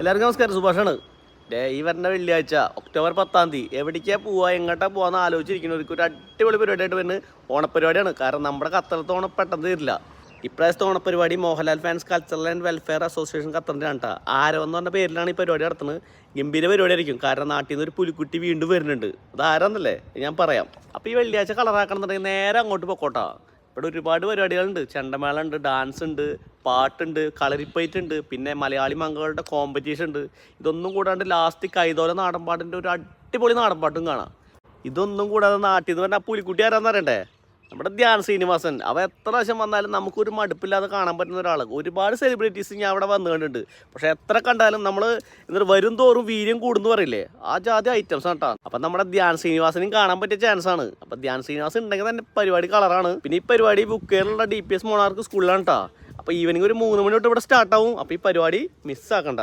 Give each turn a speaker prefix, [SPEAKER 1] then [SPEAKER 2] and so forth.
[SPEAKER 1] എല്ലാവർക്കും നമസ്കാരം സുഭാഷാണ്. ഡേ ഈ വരുന്ന വെള്ളിയാഴ്ച ഒക്ടോബർ പത്താം തീയതി എവിടേക്കാ പോവാ എങ്ങോട്ടാ പോവാന്ന് ആലോചിച്ചിരിക്കുന്നവർക്ക് ഒരു അടിപൊളി പരിപാടിയായിട്ട് വരുന്നത് ഓണപ്പരിപാടിയാണ്. കാരണം നമ്മുടെ ഖത്തറത്തെ ഓണം പെട്ടെന്ന് തീരില്ല. ഇപ്രാവശ്യത്തെ ഓണപ്പരിപാടി Mohanlal fans cultural and welfare association ഖത്തറിന്റെ ആണ് ആരോ എന്ന് പറഞ്ഞ പേരിലാണ് ഈ പരിപാടി നടത്തുന്നത്. ഗംഭീര പരിപാടി ആയിരിക്കും കാരണം നാട്ടിൽ നിന്ന് ഒരു പുലിക്കുട്ടി വീണ്ടും വരുന്നുണ്ട്. അത് ആരാന്നല്ലേ? ഞാൻ പറയാം. അപ്പോൾ ഈ വെള്ളിയാഴ്ച കളറാക്കണം എന്നുണ്ടെങ്കിൽ നേരെ അങ്ങോട്ട് പൊക്കോട്ടാ. ഇവിടെ ഒരുപാട് പരിപാടികളുണ്ട്. ചെണ്ടമേള ഉണ്ട് ഡാൻസ് ഉണ്ട് പാട്ടുണ്ട് കളരിപ്പയറ്റ് ഉണ്ട് പിന്നെ മലയാളി മംഗളുടെ കോമ്പറ്റീഷൻ ഉണ്ട് ഇതൊന്നും കൂടാണ്ട് ലാസ്റ്റ് കൈതോല നാടൻപാട്ടിന്റെ ഒരു അടിപൊളി നാടൻപാട്ടും കാണാം. ഇതൊന്നും കൂടാതെ നാട്ടിൽ നിന്ന് പറഞ്ഞാൽ പുലിക്കുട്ടി ആരാന്ന് അറിയണ്ടേ നമ്മുടെ ധ്യാൻ ശ്രീനിവാസൻ അവ എത്ര പ്രാവശ്യം വന്നാലും നമുക്കൊരു മടുപ്പില്ലാതെ കാണാൻ പറ്റുന്ന ഒരാൾ ഒരുപാട് സെലിബ്രിറ്റീസ് ഞാൻ അവിടെ വന്നു കണ്ടിട്ടുണ്ട് പക്ഷെ എത്ര കണ്ടാലും നമ്മൾ എന്നിട്ട് വരും തോറും വീര്യം കൂടുന്നു പറയില്ലേ? ആ ജാതി ഐറ്റംസ് ആണ് കേട്ടോ അപ്പം നമ്മുടെ ധ്യാൻ ശ്രീനിവാസനും കാണാൻ പറ്റിയ ചാൻസ് ആണ്. അപ്പം ധ്യാൻ ശ്രീനിവാസൻ ഉണ്ടെങ്കിൽ തന്നെ പരിപാടി കളറാണ് പിന്നെ ഈ പരിപാടി ബുക്കേറിലുള്ള ഡി പി എസ് മോണാർക്ക് സ്കൂളിലാണ് കേട്ടോ അപ്പോൾ ഈവനിങ് ഒരു മൂന്ന് മണി തൊട്ട് ഇവിടെ സ്റ്റാർട്ടാവും അപ്പോൾ ഈ പരിപാടി മിസ്സാക്കണ്ട